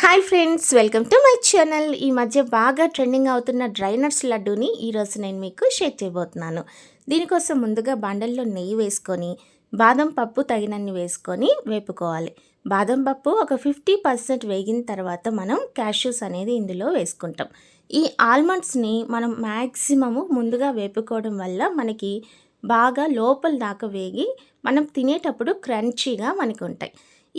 Hi friends welcome to my channel. ఈ మధ్య బాగా ట్రెండింగ్ అవుతున్న డ్రైనర్స్ లడ్డూని ఈరోజు నేను మీకు షేర్ చేయబోతున్నాను. దీనికోసం ముందుగా బండల్లో నెయ్యి వేసుకొని బాదం పప్పు తగినన్ని వేసుకొని వేపుకోవాలి. బాదం పప్పు ఒక ఫిఫ్టీ పర్సెంట్ వేగిన తర్వాత మనం క్యాష్యూస్ అనేది ఇందులో వేసుకుంటాం. ఈ ఆల్మండ్స్ని మనం మ్యాక్సిమము ముందుగా వేపుకోవడం వల్ల మనకి బాగా లోపల దాకా వేగి మనం తినేటప్పుడు క్రంచీగా మనకు ఉంటాయి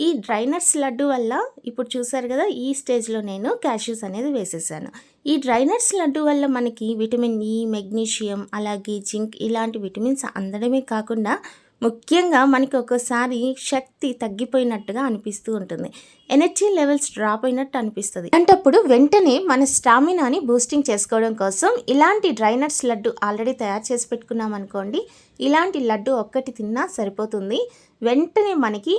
ఈ డ్రైనట్స్ లడ్డు వల్ల ఇప్పుడు చూసారు కదా ఈ స్టేజ్లో నేను క్యాష్యూస్ అనేది వేసేసాను. ఈ డ్రైనట్స్ లడ్డు వల్ల మనకి విటమిన్ ఈ మెగ్నీషియం అలాగే జింక్ ఇలాంటి విటమిన్స్ అందడమే కాకుండా ముఖ్యంగా మనకి ఒక్కోసారి శక్తి తగ్గిపోయినట్టుగా అనిపిస్తూ ఉంటుంది. ఎనర్జీ లెవెల్స్ డ్రాప్ అయినట్టు అనిపిస్తుంది. అంటప్పుడు వెంటనే మన స్టామినాని బూస్టింగ్ చేసుకోవడం కోసం ఇలాంటి డ్రైనట్స్ లడ్డు ఆల్రెడీ తయారు చేసి పెట్టుకున్నాం అనుకోండి ఇలాంటి లడ్డు ఒక్కటి తిన్నా సరిపోతుంది. వెంటనే మనకి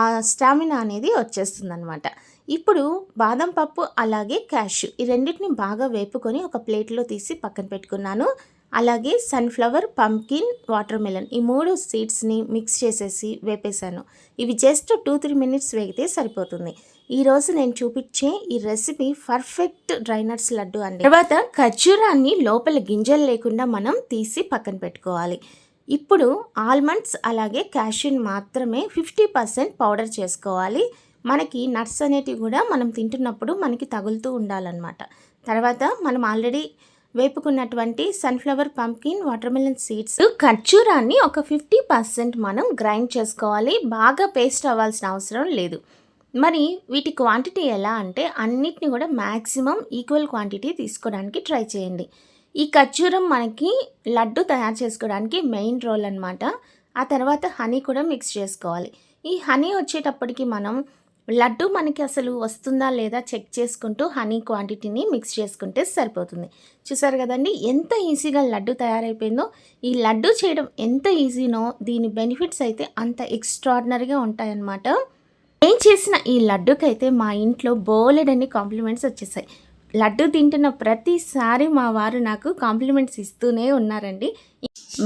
ఆ స్టామినా అనేది వచ్చేస్తుంది అనమాట ఇప్పుడు బాదం పప్పు అలాగే క్యాష్యూ ఈ రెండింటిని బాగా వేపుకొని ఒక ప్లేట్లో తీసి పక్కన పెట్టుకున్నాను. అలాగే సన్ఫ్లవర్ పంకిన్ వాటర్ మెలన్ ఈ మూడు సీడ్స్ని మిక్స్ చేసేసి వేపేశాను. ఇవి జస్ట్ టూ త్రీ మినిట్స్ వేగితే సరిపోతుంది. ఈరోజు నేను చూపించే ఈ రెసిపీ పర్ఫెక్ట్ డ్రైనట్స్ లడ్డు అండి. తర్వాత ఖర్జూరాన్ని లోపల గింజలు లేకుండా మనం తీసి పక్కన పెట్టుకోవాలి. ఇప్పుడు ఆల్మండ్స్ అలాగే క్యాషిన్ మాత్రమే ఫిఫ్టీ పర్సెంట్ పౌడర్ చేసుకోవాలి. మనకి నట్స్ అనేటివి కూడా మనం తింటున్నప్పుడు మనకి తగులుతూ ఉండాలన్నమాట. తర్వాత మనం ఆల్రెడీ వేపుకున్నటువంటి సన్ఫ్లవర్ పంకిన్ వాటర్మెలన్ సీడ్స్ ఖర్జూరాన్ని ఒక ఫిఫ్టీ పర్సెంట్ మనం గ్రైండ్ చేసుకోవాలి. బాగా పేస్ట్ అవ్వాల్సిన అవసరం లేదు. మరి వీటి క్వాంటిటీ ఎలా అంటే అన్నిటిని కూడా మ్యాక్సిమం ఈక్వల్ క్వాంటిటీ తీసుకోవడానికి ట్రై చేయండి. ఈ ఖర్జూరం మనకి లడ్డు తయారు చేసుకోవడానికి మెయిన్ రోల్ అనమాట ఆ తర్వాత హనీ కూడా మిక్స్ చేసుకోవాలి. ఈ హనీ వచ్చేటప్పటికి మనం లడ్డు మనకి అసలు వస్తుందా లేదా చెక్ చేసుకుంటూ హనీ క్వాంటిటీని మిక్స్ చేసుకుంటే సరిపోతుంది. చూసారు కదండి? ఎంత ఈజీగా లడ్డు తయారైపోయిందో. ఈ లడ్డు చేయడం ఎంత ఈజీనో దీని బెనిఫిట్స్ అయితే అంత ఎక్స్ట్రాడినరీగా ఉంటాయన్నమాట. నేను చేసిన ఈ లడ్డుకైతే మా ఇంట్లో బోలెడన్ని కాంప్లిమెంట్స్ వచ్చేసాయి. లడ్డు తింటున్న ప్రతిసారి మా వారు నాకు కాంప్లిమెంట్స్ ఇస్తూనే ఉన్నారండి.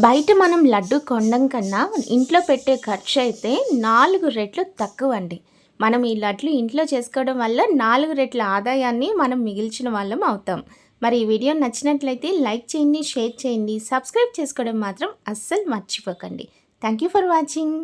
బయట మనం లడ్డు కొండం కన్నా ఇంట్లో పెట్టే ఖర్చు అయితే నాలుగు రెట్లు తక్కువ అండి మనం ఈ లడ్లు ఇంట్లో చేసుకోవడం వల్ల నాలుగు రెట్ల ఆదాయాన్ని మనం మిగిల్చిన వాళ్ళం అవుతాం. మరి ఈ వీడియో నచ్చినట్లయితే లైక్ చేయండి షేర్ చేయండి సబ్స్క్రైబ్ చేసుకోవడం మాత్రం అస్సలు మర్చిపోకండి. Thank you for watching.